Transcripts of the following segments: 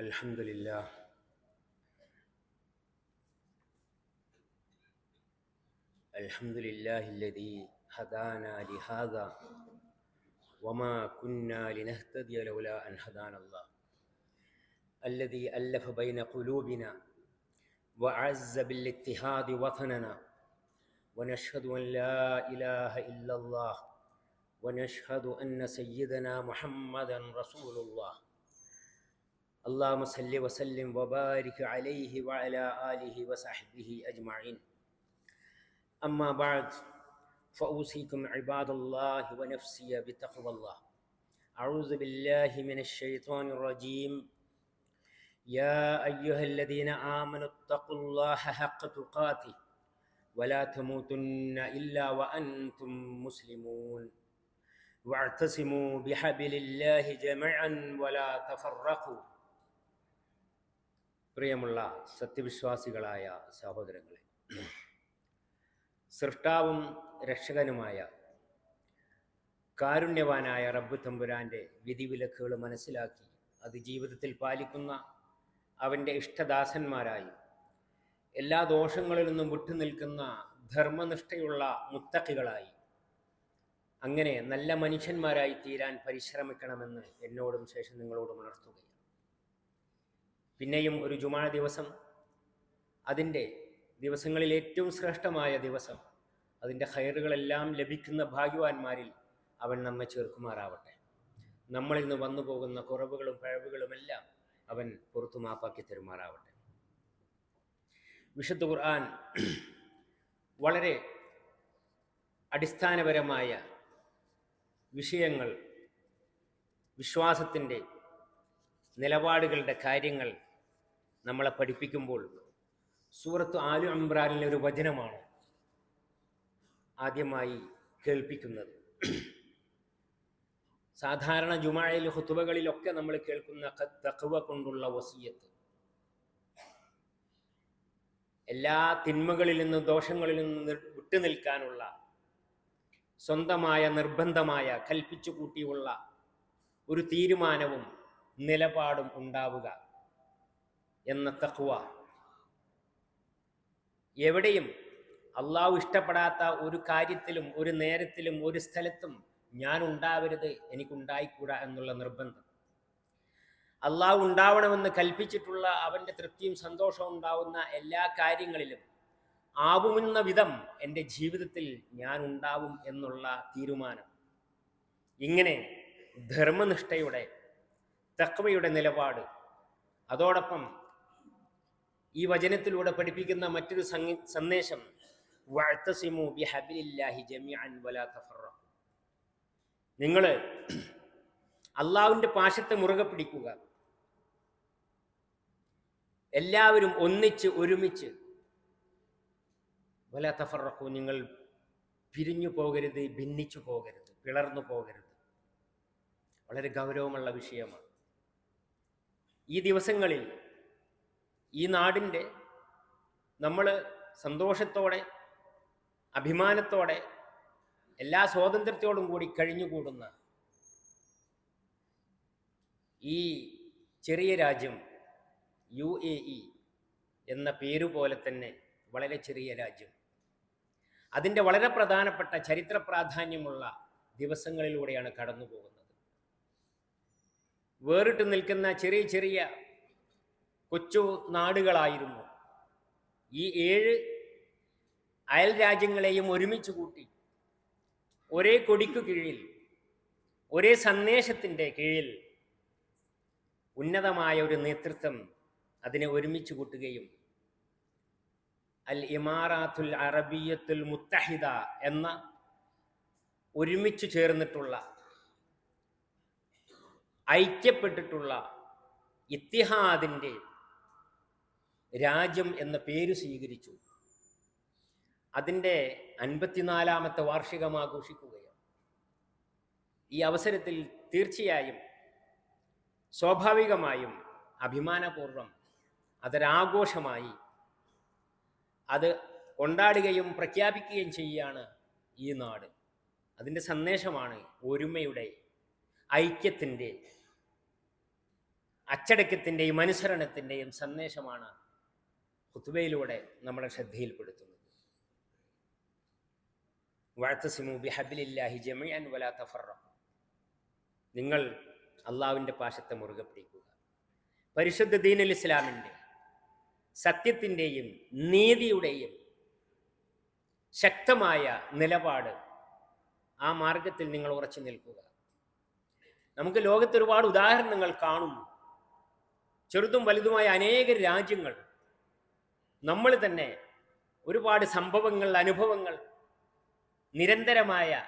الحمد لله. الحمد لله الذي هدانا لهذا وما كنا لنهتدي لولا أن هدانا الله. الذي ألف بين قلوبنا وعز بالاتحاد وطننا. ونشهد أن لا إله إلا الله. ونشهد أن سيدنا محمدا رسول الله. اللهم صل وسلم وبارك عليه وعلى آله وصحبه أجمعين. أما بعد فأوصيكم عباد الله ونفسي بتقوى الله. أعوذ بالله من الشيطان الرجيم. يا أيها الذين آمنوا اتقوا الله حق تقاته ولا تموتن إلا وأنتم مسلمون. واعتصموا بحبل الله جميعا ولا تفرقوا. പ്രിയമുള്ള സത്യവിശ്വാസികളായ സഹോദരങ്ങളെ സൃഷ്ടാവും രക്ഷകനുമായ കാരുണ്യവാനായ റബ്ബ് തമ്പുരാന്റെ വിധിവിലക്കുകൾ മനസ്സിലാക്കി അത് ജീവിതത്തിൽ പാലിക്കുന്ന അവന്റെ ഇഷ്ടദാസന്മാരായി എല്ലാ ദോഷങ്ങളിൽ നിന്നും വിട്ടുനിൽക്കുന്ന ധർമ്മനിഷ്ഠയുള്ള മുത്തക്കികളായി അങ്ങനെ നല്ല മനുഷ്യന്മാരായി തീരാൻ പരിശ്രമിക്കണമെന്ന് എന്നോടും ശേഷം നിങ്ങളോടും ഉണർത്തുകയാണ്. പിന്നെയും ഒരു ജുമാ ദിവസം. അതിന്റെ ദിവസങ്ങളിൽ ഏറ്റവും ശ്രേഷ്ഠമായ ദിവസം അതിന്റെ ഹയറുകളെല്ലാം ലഭിക്കുന്ന ഭാഗ്യവാന്മാരിൽ അവൻ നമ്മെ ചേർക്കുമാറാവട്ടെ. നമ്മളിൽ നിന്ന് വന്നു പോകുന്ന കുറവുകളും പഴവുകളുമെല്ലാം അവൻ പുറത്തു മാപ്പാക്കി തരുമാറാവട്ടെ. വിശുദ്ധ ഖുർആൻ വളരെ അടിസ്ഥാനപരമായ വിഷയങ്ങൾ വിശ്വാസത്തിന്റെ നിലപാടുകളുടെ കാര്യങ്ങൾ നമ്മളെ പഠിപ്പിക്കുമ്പോൾ സൂറത്ത് ആലു അംബ്രാനിലെ ഒരു വചനമാണ് ആദ്യമായി കേൾപ്പിക്കുന്നത്. സാധാരണ ജുമാഴയിൽ ഹുത്തുബകളിലൊക്കെ നമ്മൾ കേൾക്കുന്ന തഖവ കൊണ്ടുള്ള വസീയത്ത്. എല്ലാ തിന്മകളിൽ നിന്നും ദോഷങ്ങളിൽ നിന്നും വിട്ടു നിൽക്കാനുള്ള സ്വന്തമായ നിർബന്ധമായ കൽപ്പിച്ചു കൂട്ടിയുള്ള ഒരു തീരുമാനവും നിലപാടും ഉണ്ടാവുക. എന്ന തഖ്വ. എവിടെയും അള്ളാഹു ഇഷ്ടപ്പെടാത്ത ഒരു കാര്യത്തിലും ഒരു നേരത്തിലും ഒരു സ്ഥലത്തും ഞാൻ ഉണ്ടാവരുത് എനിക്കുണ്ടായിക്കൂടാ എന്നുള്ള നിർബന്ധം. അള്ളാഹു ഉണ്ടാവണമെന്ന് കൽപ്പിച്ചിട്ടുള്ള അവന്റെ തൃപ്തിയും സന്തോഷവും ഉണ്ടാവുന്ന എല്ലാ കാര്യങ്ങളിലും ആവുമെന്ന വിധം എന്റെ ജീവിതത്തിൽ ഞാൻ ഉണ്ടാവും എന്നുള്ള തീരുമാനം. ഇങ്ങനെ ധർമ്മനിഷ്ഠയുടെ തക്വയുടെ നിലപാട്. അതോടൊപ്പം ഈ വചനത്തിലൂടെ പഠിപ്പിക്കുന്ന മറ്റൊരു സന്ദേശം വഅ്തസിമു ബിഹബിലില്ലാഹി ജമീഅൻ വലാ നിങ്ങൾ അള്ളാവിന്റെ പാശത്തെ മുറുകെ പിടിക്കുക. എല്ലാവരും ഒന്നിച്ച് ഒരുമിച്ച് വല തഫറഖു നിങ്ങൾ പിരിഞ്ഞു പോകരുത് ഭിന്നിച്ചു പോകരുത് പിളർന്നു പോകരുത്. വളരെ ഗൗരവമുള്ള വിഷയമാണ്. ഈ ദിവസങ്ങളിൽ ഈ നാടിന്റെ നമ്മൾ സന്തോഷത്തോടെ അഭിമാനത്തോടെ എല്ലാ സ്വാതന്ത്ര്യത്തോടും കൂടി കഴിഞ്ഞുകൂടുന്ന ഈ ചെറിയ രാജ്യം യു എ ഇ എന്ന പേരു പോലെ തന്നെ വളരെ ചെറിയ രാജ്യം. അതിന്റെ വളരെ പ്രധാനപ്പെട്ട ചരിത്ര പ്രാധാന്യമുള്ള ദിവസങ്ങളിലൂടെയാണ് കടന്നു പോകുന്നത് വേറിട്ട് നിൽക്കുന്ന ചെറിയ ചെറിയ കൊച്ചു നാടുകളായിരുന്നു. ഈ ഏഴ് അയൽ രാജ്യങ്ങളെയും ഒരുമിച്ച് കൂട്ടി ഒരേ കൊടിക്കു കീഴിൽ ഒരേ സന്ദേശത്തിന്റെ കീഴിൽ ഉന്നതമായ ഒരു നേതൃത്വം അതിനെ ഒരുമിച്ച് കൂട്ടുകയും അൽ ഇമാറാത്തുൽ അറബിയത്തുൽ മുത്തഹിദ എന്ന ഒരുമിച്ച് ചേർന്നിട്ടുള്ള ഐക്യപ്പെട്ടിട്ടുള്ള ഇത്തിഹാദിന്റെ രാജ്യം എന്ന പേര് സ്വീകരിച്ചു. അതിന്റെ അൻപത്തിനാലാമത്തെ വാർഷികം ആഘോഷിക്കുകയാണ്. ഈ അവസരത്തിൽ തീർച്ചയായും സ്വാഭാവികമായും അഭിമാനപൂർവം അതൊരാഘോഷമായി അത് കൊണ്ടാടുകയും പ്രഖ്യാപിക്കുകയും ചെയ്യുകയാണ് ഈ നാട്. അതിന്റെ സന്ദേശമാണ് ഒരുമയുടെ ഐക്യത്തിന്റെ അച്ചടക്കത്തിന്റെയും അനുസരണത്തിന്റെയും സന്ദേശമാണ് ഹുത്തുബയിലൂടെ നമ്മുടെ ശ്രദ്ധയിൽപ്പെടുത്തുന്നത് വഴത്തസിമു ബിഹബിലില്ലാഹി ജമിഅൻ വലാ തഫറഖു നിങ്ങൾ അള്ളാവിന്റെ പാശത്തെ മുറുകെ പിടിക്കുക. പരിശുദ്ധ ദീനൽ ഇസ്ലാമിന്റെ സത്യത്തിന്റെയും നീതിയുടെയും ശക്തമായ നിലപാട് ആ മാർഗത്തിൽ നിങ്ങൾ ഉറച്ചു നിൽക്കുക. നമുക്ക് ലോകത്ത് ഒരുപാട് ഉദാഹരണങ്ങൾ കാണുന്നു. ചെറുതും വലുതുമായ അനേക രാജ്യങ്ങൾ നമ്മൾ തന്നെ ഒരുപാട് സംഭവങ്ങൾ അനുഭവങ്ങൾ നിരന്തരമായ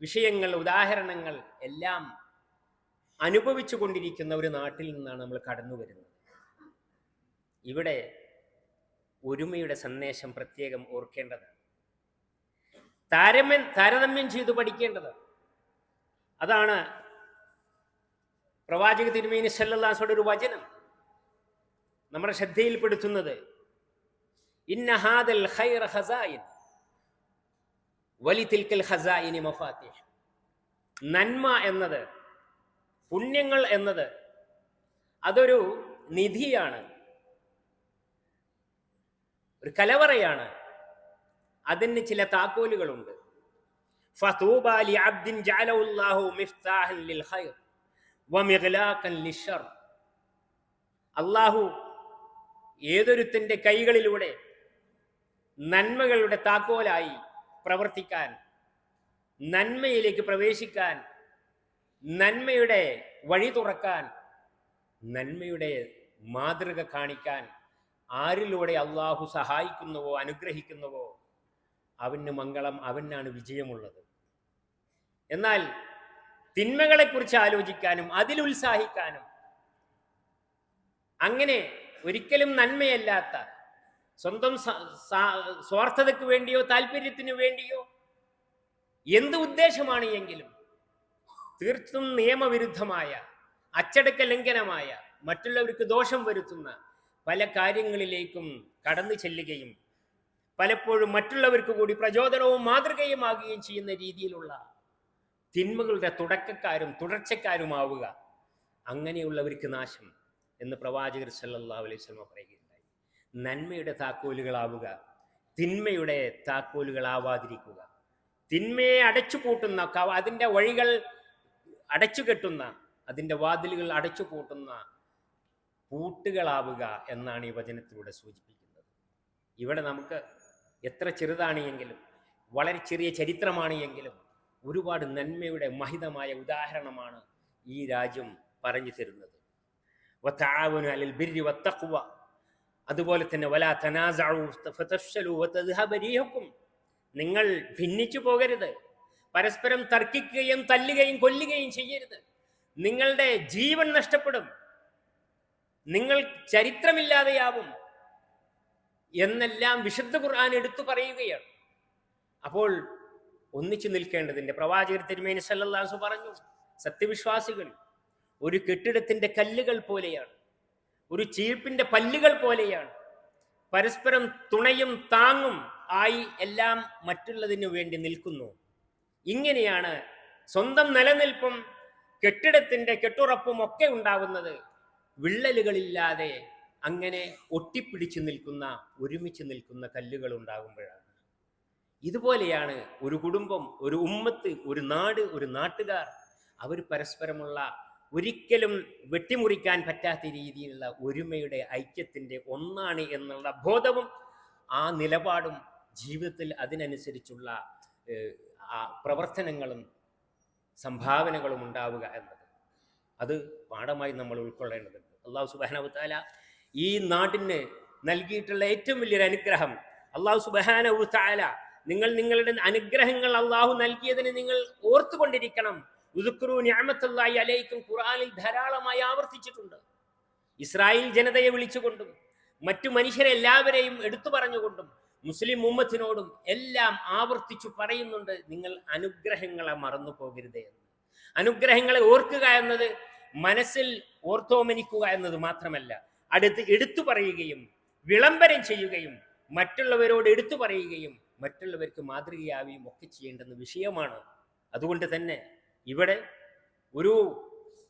വിഷയങ്ങൾ ഉദാഹരണങ്ങൾ എല്ലാം അനുഭവിച്ചു കൊണ്ടിരിക്കുന്ന ഒരു നാട്ടിൽ നിന്നാണ് നമ്മൾ കടന്നു വരുന്നത്. ഇവിടെ ഒരുമയുടെ സന്ദേശം പ്രത്യേകം ഓർക്കേണ്ടതാണ്. താരമ്യം താരതമ്യം ചെയ്തു പഠിക്കേണ്ടത് അതാണ് പ്രവാചക തിരുമേനി സല്ലാസോടെ ഒരു വചനം നമ്മുടെ ശ്രദ്ധയിൽപ്പെടുത്തുന്നത്. ഇന്ന ഹാദൽ ഖൈറ ഖസായിൻ. വലി തിൽക്കൽ ഖസായിനി മഫാത്തിഹ്. നന്മ എന്നത് പുണ്യങ്ങൾ എന്നത് അതൊരു നിധിയാണ്. ഒരു കലവറയാണ്. അതിന് ചില താക്കോലുകളുണ്ട്. ഖൈർ അല്ലാഹു ഏതൊരുത്തിന്റെ കൈകളിലൂടെ നന്മകളുടെ താക്കോലായി പ്രവർത്തിക്കാൻ നന്മയിലേക്ക് പ്രവേശിക്കാൻ നന്മയുടെ വഴി തുറക്കാൻ നന്മയുടെ മാതൃക കാണിക്കാൻ ആരിലൂടെ അള്ളാഹു സഹായിക്കുന്നുവോ അനുഗ്രഹിക്കുന്നുവോ അവന് മംഗളം അവനാണ് വിജയമുള്ളത്. എന്നാൽ തിന്മകളെക്കുറിച്ച് ആലോചിക്കാനും അതിലുത്സാഹിക്കാനും അങ്ങനെ ഒരിക്കലും നന്മയല്ലാത്ത സ്വന്തം സ്വാർത്ഥതയ്ക്ക് വേണ്ടിയോ താല്പര്യത്തിനു വേണ്ടിയോ? എന്ത് ഉദ്ദേശമാണ് എങ്കിലും തീർത്തും നിയമവിരുദ്ധമായ അച്ചടക്ക ലംഘനമായ മറ്റുള്ളവർക്ക് ദോഷം വരുത്തുന്ന പല കാര്യങ്ങളിലേക്കും കടന്നു ചെല്ലുകയും പലപ്പോഴും മറ്റുള്ളവർക്ക് കൂടി പ്രചോദനവും മാതൃകയുമാകുകയും ചെയ്യുന്ന രീതിയിലുള്ള തിന്മകളുടെ തുടക്കക്കാരും തുടർച്ചക്കാരുമാവുക അങ്ങനെയുള്ളവർക്ക് നാശം എന്ന് പ്രവാചകർ സല്ലാ അലൈഹി വസല്ലം പറയുകയുണ്ടായി നന്മയുടെ താക്കോലുകളാവുക. തിന്മയുടെ താക്കോലുകളാവാതിരിക്കുക. തിന്മയെ അടച്ചു പൂട്ടുന്ന കവ- അതിന്റെ വഴികൾ അടച്ചു കെട്ടുന്ന അതിന്റെ വാതിലുകൾ അടച്ചു പൂട്ടുന്ന പൂട്ടുകളാവുക എന്നാണ് ഈ വചനത്തിലൂടെ സൂചിപ്പിക്കുന്നത്. ഇവിടെ നമുക്ക് എത്ര ചെറുതാണ് എങ്കിലും വളരെ ചെറിയ ചരിത്രമാണ് എങ്കിലും ഒരുപാട് നന്മയുടെ മഹിതമായ ഉദാഹരണമാണ് ഈ രാജ്യം പറഞ്ഞു തരുന്നത്. വത്താവനു അലൽ ബിർരി വത്തഖ്വ അതുപോലെ തന്നെ വല റീഹുക്കും നിങ്ങൾ ഭിന്നിച്ചു പോകരുത്. പരസ്പരം തർക്കിക്കുകയും തല്ലുകയും കൊല്ലുകയും ചെയ്യരുത്. നിങ്ങളുടെ ജീവൻ നഷ്ടപ്പെടും. നിങ്ങൾ ചരിത്രമില്ലാതെയാവും എന്നെല്ലാം വിശുദ്ധ ഖുർആൻ എടുത്തു പറയുകയാണ്. അപ്പോൾ ഒന്നിച്ചു നിൽക്കേണ്ടതിന്റെ പ്രവാചകർ തിരുമേനി സല്ലാസു പറഞ്ഞു സത്യവിശ്വാസികൾ ഒരു കെട്ടിടത്തിന്റെ കല്ലുകൾ പോലെയാണ്. ഒരു ചീർപ്പിന്റെ പല്ലുകൾ പോലെയാണ്. പരസ്പരം തുണയും താങ്ങും ആയി എല്ലാം മറ്റുള്ളതിനു വേണ്ടി നിൽക്കുന്നു. ഇങ്ങനെയാണ് സ്വന്തം നിലനിൽപ്പും കെട്ടിടത്തിന്റെ കെട്ടുറപ്പും ഒക്കെ ഉണ്ടാകുന്നത് വിള്ളലുകളില്ലാതെ അങ്ങനെ ഒട്ടിപ്പിടിച്ചു നിൽക്കുന്ന ഒരുമിച്ച് നിൽക്കുന്ന കല്ലുകൾ ഉണ്ടാകുമ്പോഴാണ്. ഇതുപോലെയാണ് ഒരു കുടുംബം ഒരു ഉമ്മത്ത് ഒരു നാട് ഒരു നാട്ടുകാർ. അവർ പരസ്പരമുള്ള ഒരിക്കലും വെട്ടിമുറിക്കാൻ പറ്റാത്ത രീതിയിലുള്ള ഒരുമയുടെ ഐക്യത്തിന്റെ ഒന്നാണ് എന്നുള്ള ബോധവും ആ നിലപാടും ജീവിതത്തിൽ അതിനനുസരിച്ചുള്ള പ്രവർത്തനങ്ങളും സംഭാവനകളും ഉണ്ടാവുക എന്നത്. അത് പാഠമായി നമ്മൾ ഉൾക്കൊള്ളേണ്ടതുണ്ട്. അള്ളാഹു സുബാനവു താല ഈ നാടിന് നൽകിയിട്ടുള്ള ഏറ്റവും വലിയൊരു അനുഗ്രഹം അള്ളാഹു സുബാനവു താല നിങ്ങൾ നിങ്ങളുടെ അനുഗ്രഹങ്ങൾ അള്ളാഹു നൽകിയതിന് നിങ്ങൾ ഓർത്തുകൊണ്ടിരിക്കണം. ഉദുക്രു ഞാമത്തല്ലായി അലൈക്കും ഖുറാനിൽ ധാരാളമായി ആവർത്തിച്ചിട്ടുണ്ട്. ഇസ്രായേൽ ജനതയെ വിളിച്ചുകൊണ്ടും മറ്റു മനുഷ്യരെ എല്ലാവരെയും എടുത്തു പറഞ്ഞുകൊണ്ടും മുസ്ലിം ഉമ്മത്തിനോടും എല്ലാം ആവർത്തിച്ചു പറയുന്നുണ്ട് നിങ്ങൾ അനുഗ്രഹങ്ങളെ മറന്നു പോകരുത് എന്ന്. അനുഗ്രഹങ്ങളെ ഓർക്കുക എന്നത് മനസ്സിൽ ഓർത്തോമനിക്കുക എന്നത് മാത്രമല്ല അടുത്ത് എടുത്തു പറയുകയും വിളംബരം ചെയ്യുകയും മറ്റുള്ളവരോട് എടുത്തു പറയുകയും മറ്റുള്ളവർക്ക് മാതൃകയാവുകയും ഒക്കെ ചെയ്യേണ്ടുന്ന വിഷയമാണ്. അതുകൊണ്ട് തന്നെ ഇവിടെ ഒരു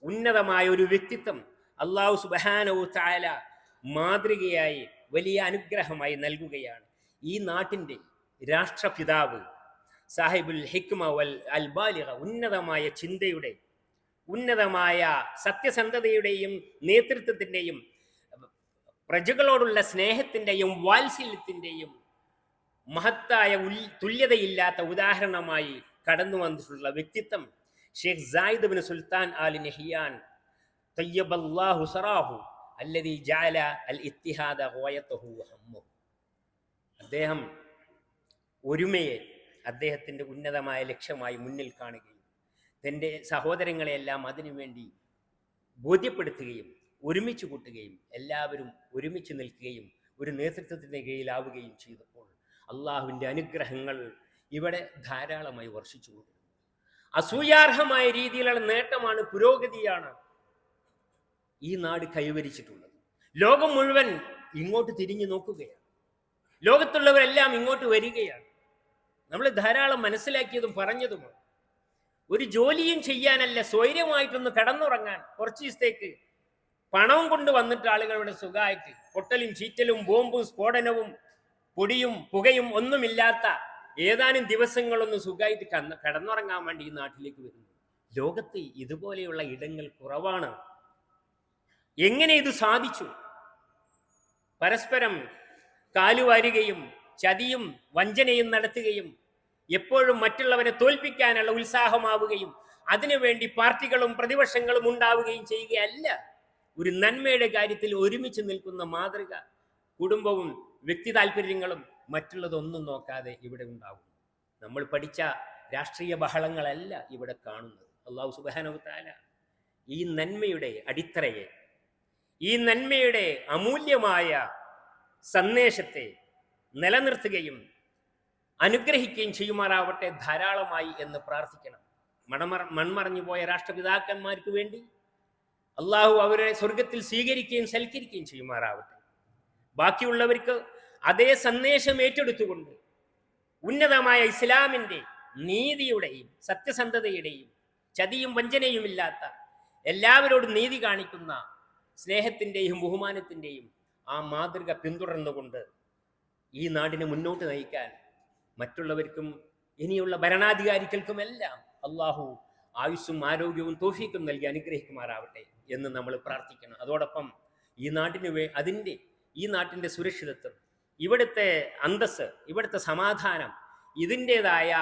ഉന്നതമായ ഒരു വ്യക്തിത്വം അള്ളാഹു സുബാനവു താല മാതൃകയായി വലിയ അനുഗ്രഹമായി നൽകുകയാണ്. ഈ നാട്ടിന്റെ രാഷ്ട്രപിതാവ് സാഹിബുൽ ഹിക്മ വൽ അൽ ബാലിക ഉന്നതമായ ചിന്തയുടെ ഉന്നതമായ സത്യസന്ധതയുടെയും നേതൃത്വത്തിന്റെയും പ്രജകളോടുള്ള സ്നേഹത്തിന്റെയും വാത്സല്യത്തിന്റെയും മഹത്തായ ഉൽ തുല്യതയില്ലാത്ത ഉദാഹരണമായി കടന്നു വന്നിട്ടുള്ള വ്യക്തിത്വം Sheikh Zayed bin Sultan Al Nahyan തയ്യബല്ലാഹു സറാഹു അല്ലദീ ജാല അൽ ഇത്തിഹാദ ഗോയത്തഹു ഹമ്മു. അദ്ദേഹം ഒരുമയെ അദ്ദേഹത്തിന്റെ ഉന്നതമായ ലക്ഷ്യമായി മുന്നിൽ കാണുകയും തന്റെ സഹോദരങ്ങളെയെല്ലാം അതിനുവേണ്ടി ബോധ്യപ്പെടുത്തുകയും ഒരുമിച്ച് കൂട്ടുകയും എല്ലാവരും ഒരുമിച്ച് നിൽക്കുകയും ഒരു നേതൃത്വത്തിന്റെ കീഴിലാവുകയും ചെയ്തപ്പോൾ അള്ളാഹുവിന്റെ അനുഗ്രഹങ്ങൾ ഇവിടെ ധാരാളമായി വർഷിച്ചു കൊണ്ടിരുന്നു അസൂയാർഹമായ രീതിയിലുള്ള നേട്ടമാണ് പുരോഗതിയാണ് ഈ നാട് കൈവരിച്ചിട്ടുള്ളത്. ലോകം മുഴുവൻ ഇങ്ങോട്ട് തിരിഞ്ഞു നോക്കുകയാണ്. ലോകത്തുള്ളവരെല്ലാം ഇങ്ങോട്ട് വരികയാണ്. നമ്മൾ ധാരാളം മനസ്സിലാക്കിയതും പറഞ്ഞതുമാണ്. ഒരു ജോലിയും ചെയ്യാനല്ല സ്വൈര്യമായിട്ടൊന്ന് കടന്നുറങ്ങാൻ കുറച്ച് ദിവസത്തേക്ക് പണവും കൊണ്ട് വന്നിട്ട് ആളുകളുടെ സുഖമായിട്ട് പൊട്ടലും ചീറ്റലും ബോംബും സ്ഫോടനവും പൊടിയും പുകയും ഒന്നുമില്ലാത്ത ഏതാനും ദിവസങ്ങളൊന്ന് സുഖമായിട്ട് കന്ന് കിടന്നുറങ്ങാൻ വേണ്ടി ഈ നാട്ടിലേക്ക് വരുന്നു. ലോകത്ത് ഇതുപോലെയുള്ള ഇടങ്ങൾ കുറവാണ്. എങ്ങനെ ഇത് സാധിച്ചു? പരസ്പരം കാലുവാരുകയും ചതിയും വഞ്ചനയും നടത്തുകയും എപ്പോഴും മറ്റുള്ളവരെ തോൽപ്പിക്കാനുള്ള ഉത്സാഹമാവുകയും അതിനുവേണ്ടി പാർട്ടികളും പ്രതിപക്ഷങ്ങളും ഉണ്ടാവുകയും ചെയ്യുകയല്ല. ഒരു നന്മയുടെ കാര്യത്തിൽ ഒരുമിച്ച് നിൽക്കുന്ന മാതൃക കുടുംബവും വ്യക്തി താല്പര്യങ്ങളും മറ്റുള്ളതൊന്നും നോക്കാതെ ഇവിടെ ഉണ്ടാകുന്നു നമ്മൾ പഠിച്ച രാഷ്ട്രീയ ബഹളങ്ങളല്ല ഇവിടെ കാണുന്നത്. അള്ളാഹു സുബാനവത്താല ഈ നന്മയുടെ അടിത്തറയെ ഈ നന്മയുടെ അമൂല്യമായ സന്ദേശത്തെ നിലനിർത്തുകയും അനുഗ്രഹിക്കുകയും ചെയ്യുമാറാവട്ടെ ധാരാളമായി എന്ന് പ്രാർത്ഥിക്കണം. മണമർ മൺമറഞ്ഞു പോയ രാഷ്ട്രപിതാക്കന്മാർക്ക് വേണ്ടി അള്ളാഹു അവരെ സ്വർഗത്തിൽ സ്വീകരിക്കുകയും സൽക്കരിക്കുകയും ചെയ്യുമാറാവട്ടെ. ബാക്കിയുള്ളവർക്ക് അതേ സന്ദേശം ഏറ്റെടുത്തുകൊണ്ട് ഉന്നതമായ ഇസ്ലാമിന്റെ നീതിയുടെയും സത്യസന്ധതയുടെയും ചതിയും വഞ്ചനയുമില്ലാത്ത എല്ലാവരോടും നീതി കാണിക്കുന്ന സ്നേഹത്തിന്റെയും ബഹുമാനത്തിന്റെയും ആ മാതൃക പിന്തുടർന്നുകൊണ്ട് ഈ നാടിനെ മുന്നോട്ട് നയിക്കാൻ മറ്റുള്ളവർക്കും ഇനിയുള്ള ഭരണാധികാരികൾക്കുമെല്ലാം അള്ളാഹു ആയുസ്സും ആരോഗ്യവും തോഫീക്കും നൽകി അനുഗ്രഹിക്കുമാറാവട്ടെ എന്ന് നമ്മൾ പ്രാർത്ഥിക്കണം. അതോടൊപ്പം ഈ നാട്ടിന് വേ അതിന്റെ ഈ നാട്ടിന്റെ സുരക്ഷിതത്വം ഇവിടുത്തെ അന്തസ് ഇവിടുത്തെ സമാധാനം ഇതിന്റെതായ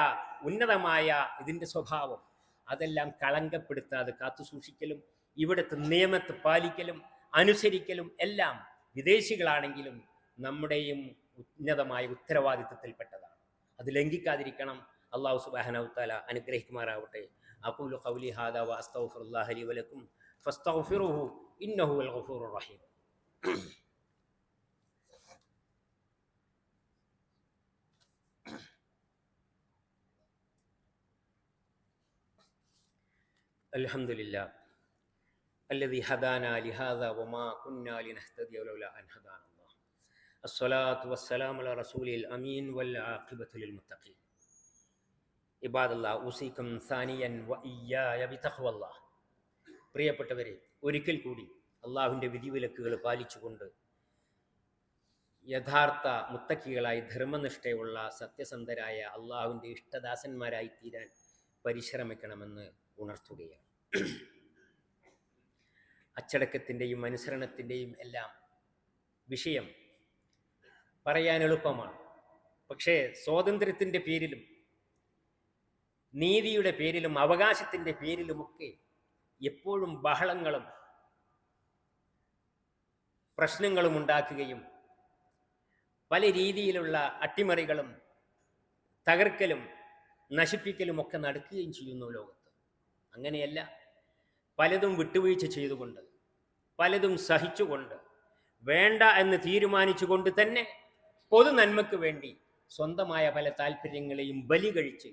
ഉന്നതമായ ഇതിന്റെ സ്വഭാവം അതെല്ലാം കളങ്കപ്പെടുത്താതെ കാത്തു സൂക്ഷിക്കലും ഇവിടുത്തെ നിയമത്തെ പാലിക്കലും അനുസരിക്കലും എല്ലാം വിദേശികളാണെങ്കിലും നമ്മുടെയും ഉന്നതമായ ഉത്തരവാദിത്വത്തിൽപ്പെട്ടതാണ് അത് ലംഘിക്കാതിരിക്കണം. അള്ളാഹു സുബാനവുത്താല അനുഗ്രഹിക്കുമാറാവട്ടെ. അഖൂലു ഖൗലി ഹാദാ വ അസ്തഗ്ഫിറുല്ലാഹ ലി വലക്കും ഫസ്തഫിറുഹു ഇന്നഹു അൽ റഹീം. الحمد لله الذي هدانا لهذا وما كنا لنهتدي لولا أن هدانا الله الصلاة والسلام على رسوله الأمين والعاقبة للمتقين ഇബാദ് അല്ലാ ഉസീക്കും സാനിയൻ വയ്യായ ബിതഖ്വ അല്ലാ പ്രിയപ്പെട്ടവരെ ഒരിക്കൽ കൂടി അള്ളാഹുവിന്റെ വിധിവിലക്കുകൾ പാലിച്ചുകൊണ്ട് യഥാർത്ഥ മുത്തക്കികളായി ധർമ്മനിഷ്ഠയുള്ള സത്യസന്ധരായ അള്ളാഹുവിന്റെ ഇഷ്ടദാസന്മാരായി തീരാൻ പരിശ്രമിക്കണമെന്ന് ഉണർത്തുകയാണ്. അച്ചടക്കത്തിന്റെയും അനുസരണത്തിന്റെയും എല്ലാം വിഷയം പറയാൻ എളുപ്പമാണ്. പക്ഷേ സ്വാതന്ത്ര്യത്തിന്റെ പേരിലും നീതിയുടെ പേരിലും അവകാശത്തിന്റെ പേരിലുമൊക്കെ എപ്പോഴും ബഹളങ്ങളും പ്രശ്നങ്ങളും ഉണ്ടാക്കുകയും പല രീതിയിലുള്ള അട്ടിമറികളും തകർക്കലും നശിപ്പിക്കലും ഒക്കെ നടക്കുകയും ചെയ്യുന്നു ലോകത്ത് അങ്ങനെയല്ല. പലതും വിട്ടുവീഴ്ച ചെയ്തുകൊണ്ട് പലതും സഹിച്ചുകൊണ്ട് വേണ്ട എന്ന് തീരുമാനിച്ചുകൊണ്ട് തന്നെ പൊതു നന്മയ്ക്ക് വേണ്ടി സ്വന്തമായ പല താല്പര്യങ്ങളെയും ബലി കഴിച്ച്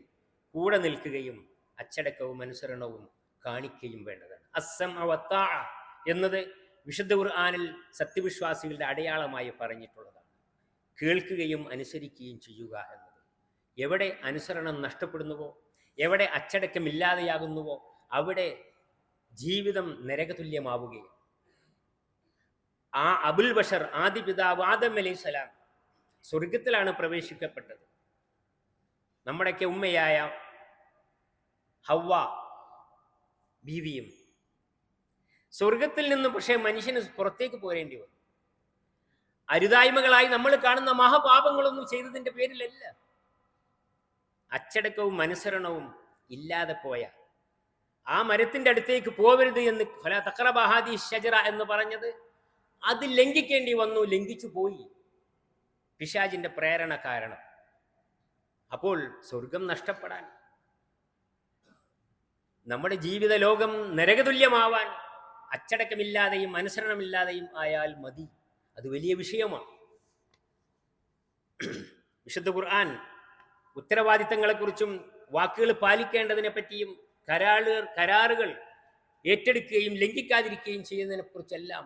കൂടെ നിൽക്കുകയും അച്ചടക്കവും അനുസരണവും കാണിക്കുകയും വേണ്ടതാണ്. അസം അവത്താ എന്നത് വിശുദ്ധ ഖുർആാനിൽ സത്യവിശ്വാസികളുടെ അടയാളമായി പറഞ്ഞിട്ടുള്ളതാണ്. കേൾക്കുകയും അനുസരിക്കുകയും ചെയ്യുക എന്നത്. എവിടെ അനുസരണം നഷ്ടപ്പെടുന്നുവോ? എവിടെ അച്ചടക്കമില്ലാതെയാകുന്നുവോ? അവിടെ ജീവിതം നരകതുല്യമാവുകയും. ആ അബുൽ ബഷർ ആദി പിതാവ് ആദം അലൈഹി സ്വലാം സ്വർഗത്തിലാണ് പ്രവേശിക്കപ്പെട്ടത്. നമ്മുടെയൊക്കെ ഉമ്മയായ ഹവ ബീവിയും സ്വർഗത്തിൽ നിന്ന് പക്ഷേ മനുഷ്യന് പുറത്തേക്ക് പോരേണ്ടി വന്നു. അരുതായ്മകളായി നമ്മൾ കാണുന്ന മഹാപാപങ്ങളൊന്നും ചെയ്തതിന്റെ പേരിലല്ല. അച്ചടക്കവും അനുസരണവും ഇല്ലാതെ പോയ ആ മരത്തിന്റെ അടുത്തേക്ക് പോവരുത് എന്ന് ഫല തക്രബഹാദി ഷജറ എന്ന് പറഞ്ഞത്. അത് ലംഘിക്കേണ്ടി വന്നു ലംഘിച്ചു പോയി. പിശാജിന്റെ പ്രേരണ കാരണം. അപ്പോൾ സ്വർഗം നഷ്ടപ്പെടാൻ നമ്മുടെ ജീവിത ലോകം നരകതുല്യമാവാൻ അച്ചടക്കമില്ലാതെയും അനുസരണമില്ലാതെയും ആയാൽ മതി. അത് വലിയ വിഷയമാണ്. വിശുദ്ധ ഖുർആൻ ഉത്തരവാദിത്തങ്ങളെക്കുറിച്ചും വാക്കുകൾ പാലിക്കേണ്ടതിനെ പറ്റിയും കരാളുകൾ കരാറുകൾ ഏറ്റെടുക്കുകയും ലംഘിക്കാതിരിക്കുകയും ചെയ്യുന്നതിനെ കുറിച്ചെല്ലാം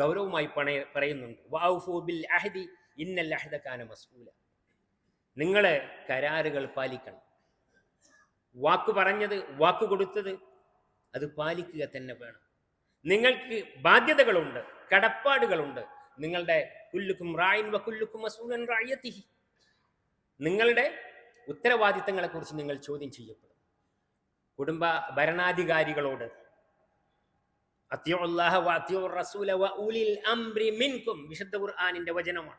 ഗൗരവമായി പണയ പറയുന്നുണ്ട്. വഔഫു ബിൽ അഹദി ഇന്നൽ മസ്ഊല. നിങ്ങൾ കരാറുകൾ പാലിക്കണം. വാക്ക് പറഞ്ഞത് വാക്ക് കൊടുത്തത് അത് പാലിക്കുക തന്നെ വേണം. നിങ്ങൾക്ക് ബാധ്യതകളുണ്ട് കടപ്പാടുകളുണ്ട്. നിങ്ങളുടെ കുല്ലുക്കും റായിൻ വ മസൂലൻ റായത്തിഹി നിങ്ങളുടെ ഉത്തരവാദിത്തങ്ങളെക്കുറിച്ച് നിങ്ങൾ ചോദ്യം ചെയ്യപ്പെടും കുടുംബ ഭരണാധികാരികളോട് വിശുദ്ധ ഖുർആനിന്റെ വചനമാണ്.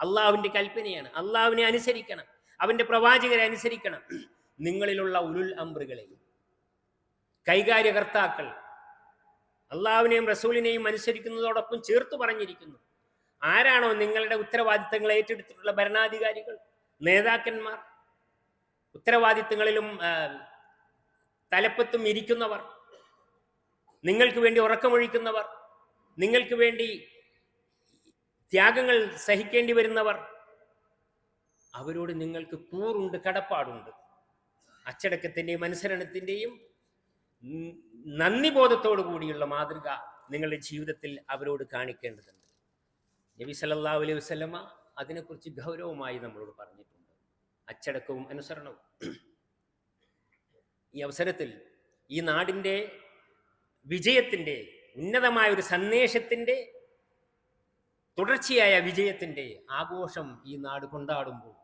അള്ളാഹുവിന്റെ കൽപ്പനയാണ്. അള്ളാഹുവിനെ അനുസരിക്കണം. അവന്റെ പ്രവാചകരെ അനുസരിക്കണം. നിങ്ങളിലുള്ള ഉലുൽ അംബ്രുകളെ കൈകാര്യകർത്താക്കൾ അള്ളാഹുവിനെയും റസൂലിനെയും അനുസരിക്കുന്നതോടൊപ്പം ചേർത്ത് പറഞ്ഞിരിക്കുന്നു. ആരാണോ നിങ്ങളുടെ ഉത്തരവാദിത്തങ്ങൾ ഏറ്റെടുത്തിട്ടുള്ള ഭരണാധികാരികൾ നേതാക്കന്മാർ ഉത്തരവാദിത്തങ്ങളിലും തലപ്പത്തും ഇരിക്കുന്നവർ നിങ്ങൾക്ക് വേണ്ടി ഉറക്കമൊഴിക്കുന്നവർ നിങ്ങൾക്ക് വേണ്ടി ത്യാഗങ്ങൾ സഹിക്കേണ്ടി വരുന്നവർ അവരോട് നിങ്ങൾക്ക് കൂറുണ്ട് കടപ്പാടുണ്ട്. അച്ചടക്കത്തിന്റെയും അനുസരണത്തിന്റെയും നന്ദിബോധത്തോടു കൂടിയുള്ള മാതൃക നിങ്ങളുടെ ജീവിതത്തിൽ അവരോട് കാണിക്കേണ്ടതുണ്ട്. നബി സല്ലാ അലൈഹി വസല്ലമ അതിനെക്കുറിച്ച് ഗൗരവമായി നമ്മളോട് പറഞ്ഞിട്ടുണ്ട്. അച്ചടക്കവും അനുസരണവും. ഈ അവസരത്തിൽ ഈ നാടിന്റെ വിജയത്തിന്റെ ഉന്നതമായ ഒരു സന്ദേശത്തിന്റെ തുടർച്ചയായ വിജയത്തിന്റെ ആഘോഷം ഈ നാട് കൊണ്ടാടുമ്പോൾ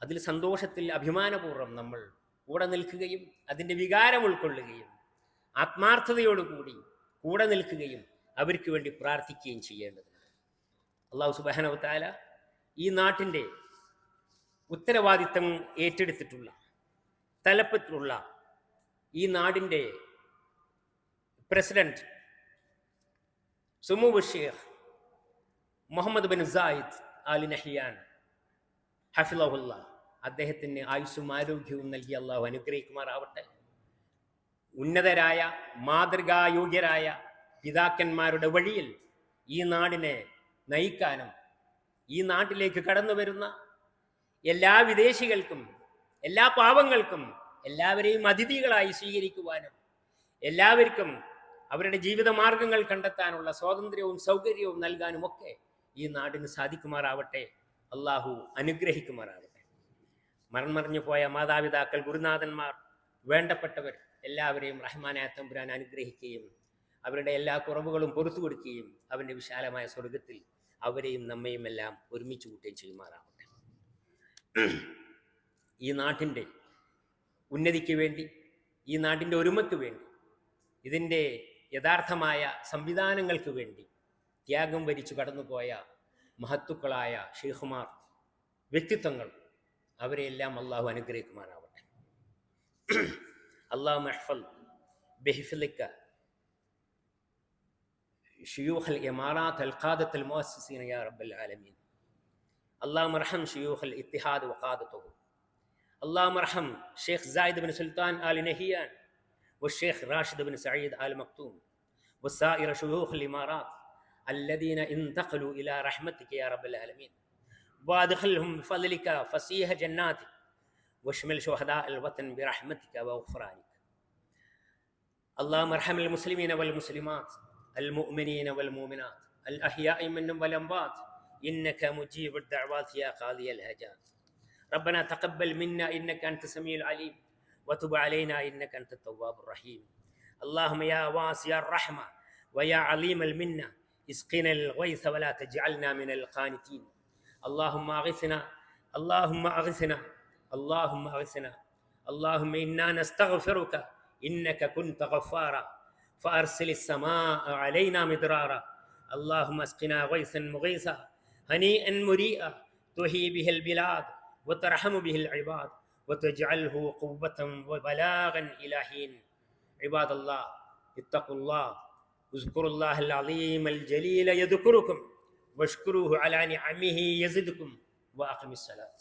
അതിൽ സന്തോഷത്തിൽ അഭിമാനപൂർവം നമ്മൾ കൂടെ നിൽക്കുകയും അതിന്റെ വികാരം ഉൾക്കൊള്ളുകയും ആത്മാർത്ഥതയോടുകൂടി കൂടെ നിൽക്കുകയും അവർക്ക് വേണ്ടി പ്രാർത്ഥിക്കുകയും ചെയ്യേണ്ടതുണ്ട് അള്ളാഹു സുബാനവത്താല ഈ നാട്ടിന്റെ ഉത്തരവാദിത്തം ഏറ്റെടുത്തിട്ടുള്ള തലപ്പത്തിലുള്ള ഈ നാടിന്റെ president Sumu Sheikh Mohammed bin Zayed Al Nahyan ഹഫിലഹുല്ല അദ്ദേഹത്തിന് ആയുസ്സും ആരോഗ്യവും നൽകി അള്ളാഹു അനുഗ്രഹിക്കുമാറാവട്ടെ. ഉന്നതരായ മാതൃകായോഗ്യരായ പിതാക്കന്മാരുടെ വഴിയിൽ ഈ നാടിനെ നയിക്കാനും ഈ നാട്ടിലേക്ക് കടന്നു വരുന്ന എല്ലാ വിദേശികൾക്കും എല്ലാ പാവങ്ങൾക്കും എല്ലാവരെയും അതിഥികളായി സ്വീകരിക്കുവാനും എല്ലാവർക്കും അവരുടെ ജീവിത മാർഗങ്ങൾ കണ്ടെത്താനുള്ള സ്വാതന്ത്ര്യവും സൗകര്യവും നൽകാനും ഒക്കെ ഈ നാടിന് സാധിക്കുമാറാവട്ടെ. അള്ളാഹു അനുഗ്രഹിക്കുമാറാവട്ടെ. മൺമറിഞ്ഞു പോയ മാതാപിതാക്കൾ ഗുരുനാഥന്മാർ വേണ്ടപ്പെട്ടവർ എല്ലാവരെയും റഹ്മാനായ തമ്പുരാൻ അനുഗ്രഹിക്കുകയും അവരുടെ എല്ലാ കുറവുകളും പുറത്തു കൊടുക്കുകയും അവന്റെ വിശാലമായ സ്വർഗത്തിൽ അവരെയും നമ്മയും എല്ലാം ഒരുമിച്ച് കൂട്ടുകയും ചെയ്യുമാറാവട്ടെ. ഈ നാട്ടിന്റെ ഉന്നതിക്ക് വേണ്ടി ഈ നാട്ടിന്റെ ഒരുമയ്ക്ക് വേണ്ടി ഇതിന്റെ യഥാർത്ഥമായ സംവിധാനങ്ങൾക്ക് വേണ്ടി ത്യാഗം വരിച്ചു കടന്നുപോയ മഹത്തുക്കളായ ഷെയ്ഖുമാർ വ്യക്തിത്വങ്ങൾ അവരെയെല്ലാം അള്ളാഹു അനുഗ്രഹിക്കുമാറാവട്ടെ. അള്ളാഹു മെഹ്ഫൽ ബെഹിഫലിക്ക ഷെയ്യൂഖ് അൽ എമാറാത്ത് അൽഖാദത്ത് അൽ മോസീന യാ റബ്ബൽ ആലമീൻ. അള്ളാഹു മർഹം ഷിയൂഹൽ ഇത്തിഹാദ് ഇത്തിഹാദ് വഖാദത്തുഹു اللهم ارحم شيخ زايد بن سلطان آل نهيان والشيخ راشد بن سعيد آل مكتوم وسائر شيوخ الإمارات الذين انتقلوا إلى رحمتك يا رب العالمين. وادخلهم بفضلك فسيح جناتك واشمل شهداء الوطن برحمتك وغفرانك. اللهم ارحم المسلمين والمسلمات المؤمنين والمؤمنات الأحياء منهم والأموات إنك مجيب الدعوات يا قاضي الهجات ربنا تقبل منا إنك أنت السميع العليم وتب علينا إنك أنت التواب الرحيم. اللهم يا واسع الرحمة ويا عليم المنة اسقنا الغيث ولا تجعلنا من القانتين. اللهم أغثنا اللهم أغثنا اللهم أغثنا. اللهم إنا نستغفرك إنك كنت غفارا. فأرسل السماء علينا مدرارا. اللهم اسقنا غيثا مغيثا هنيئا مريئا تحيي به البلاد. وترحم به العباد وتجعله قوة وبلاغا إلى حين. عباد الله اتقوا الله اذكروا الله العظيم الجليل يذكركم واشكروه على نعمه يزدكم وأقم الصلاة.